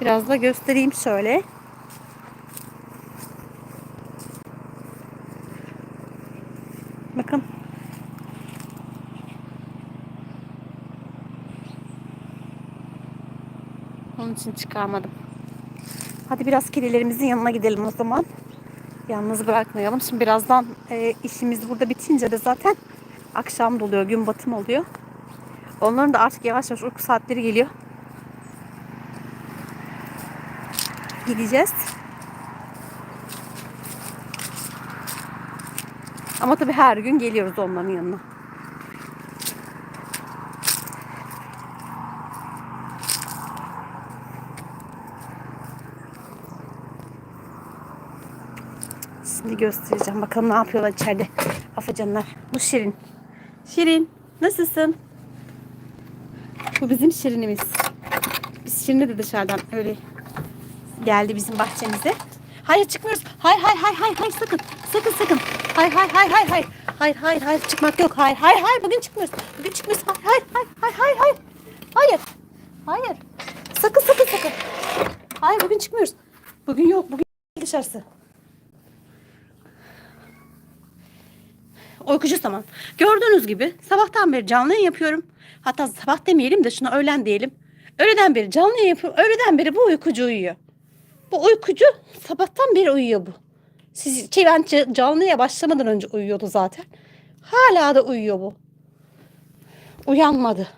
Biraz da göstereyim şöyle. Bakın. Onun için çıkarmadım. Hadi biraz kedilerimizin yanına gidelim o zaman. Yalnız bırakmayalım. Şimdi birazdan e, işimiz burada bitince de zaten akşam doluyor, gün batım oluyor. Onların da artık yavaş yavaş uyku saatleri geliyor. Gideceğiz. Ama tabii her gün geliyoruz onların yanına. Şimdi göstereceğim. Bakalım ne yapıyorlar içeride. Afacanlar. Bu Şirin. Şirin nasılsın? Bu bizim Şirinimiz. Biz Şirin'i de dışarıdan öyle geldi bizim bahçemize. Hayır çıkmıyoruz. Hayır hayır hayır hayır hayır sakın. Sakın sakın. Hayır hayır hayır hayır hayır. Hayır hayır hayır çıkmak yok. Hayır hayır hayır bugün çıkmıyoruz. Bugün çıkmıyoruz. Hayır hayır hayır hayır hayır hayır. Hayır. Hayır. Sakın sakın sakın. Hayır bugün çıkmıyoruz. Bugün yok. Bugün dışarısı. Uykucu zaman. Gördüğünüz gibi sabahtan beri canlı yayın yapıyorum. Hatta sabah demeyelim de şuna öğlen diyelim. Öğleden beri canlı yayın yapıyorum. Öğleden beri bu uykucu uyuyor. Bu uykucu sabahtan beri uyuyor bu. Siz şey ben ca- canlıya başlamadan önce uyuyordu zaten. Hala da uyuyor bu. Uyanmadı.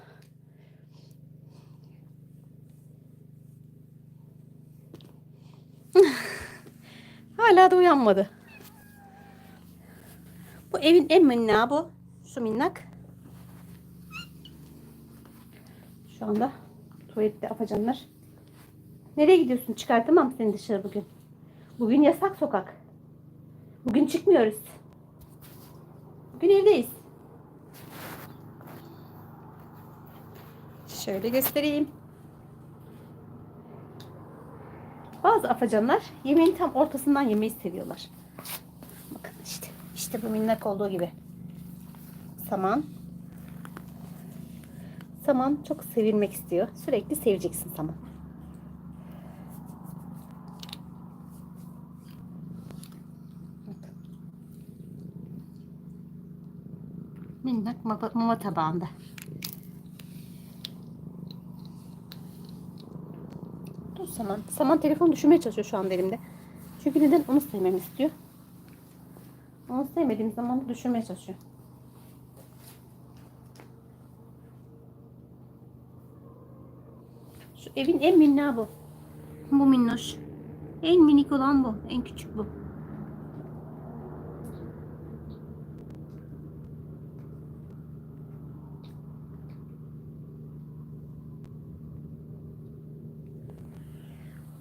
Hala da uyanmadı. Bu evin en minnağı bu. Şu minnak. Şu anda tuvalette afacanlar. Nereye gidiyorsun? Çıkartamam seni dışarı bugün. Bugün yasak sokak. Bugün çıkmıyoruz. Bugün evdeyiz. Şöyle göstereyim. Bazı afacanlar yemeğin tam ortasından yemeyi seviyorlar. Bakın işte. İşte bu minnak olduğu gibi. Saman. Saman çok sevilmek istiyor. Sürekli seveceksin saman. Minnak mama, mama tabağında. Dur Saman. Saman telefonu düşürmeye çalışıyor şu anda elimde. Çünkü neden onu sevmemi istiyor. Onu sevmediğim zaman düşürmeye çalışıyor. Şu evin en minnağı bu. Bu minnoş. En minik olan bu. En küçük bu.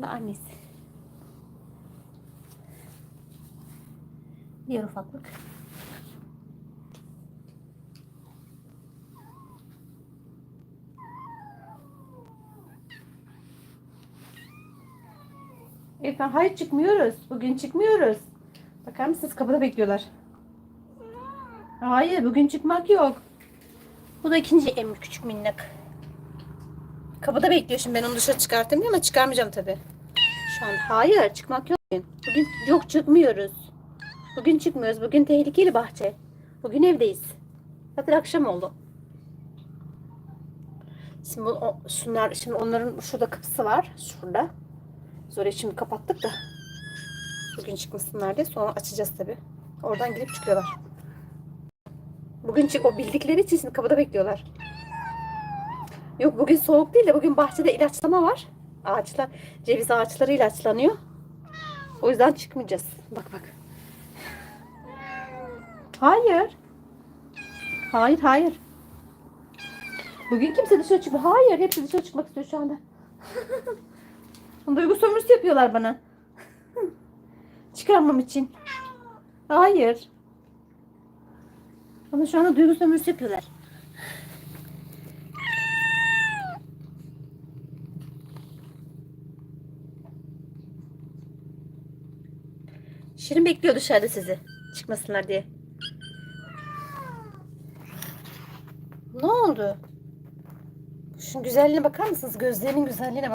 Da annesi. Diğer ufaklık. Efendim hayır çıkmıyoruz. Bugün çıkmıyoruz. Bakar mısınız kapıda bekliyorlar. Hayır bugün çıkmak yok. Bu da ikinci en küçük minnak. Kapıda bekliyor şimdi ben onu dışarı çıkartayım ama çıkarmayacağım tabi. Şu an hayır çıkmak yok. Bugün yok çıkmıyoruz. Bugün çıkmıyoruz. Bugün tehlikeli bahçe. Bugün evdeyiz. Zaten akşam oldu. Şimdi o, şunlar, şimdi onların şurada kapısı var. Şurada. Biz şimdi kapattık da. Bugün çıkmasınlar diye. Sonra açacağız tabi. Oradan girip çıkıyorlar. Bugün çık o bildikleri için kapıda bekliyorlar. Yok bugün soğuk değil de bugün bahçede ilaçlama var. Ağaçlar, ceviz ağaçları ilaçlanıyor. O yüzden çıkmayacağız. Bak bak. Hayır. Hayır hayır. Bugün kimse dışarı çıkmıyor. Hayır hepsi dışarı çıkmak istiyor şu anda. Duygu sömürüsü yapıyorlar bana. Çıkarmam için. Hayır. Bana şu anda duygu sömürüsü yapıyorlar. Şirin bekliyor dışarıda sizi. Çıkmasınlar diye. Ne oldu? Şunun güzelliğine bakar mısınız? Gözlerinin güzelliğine bak.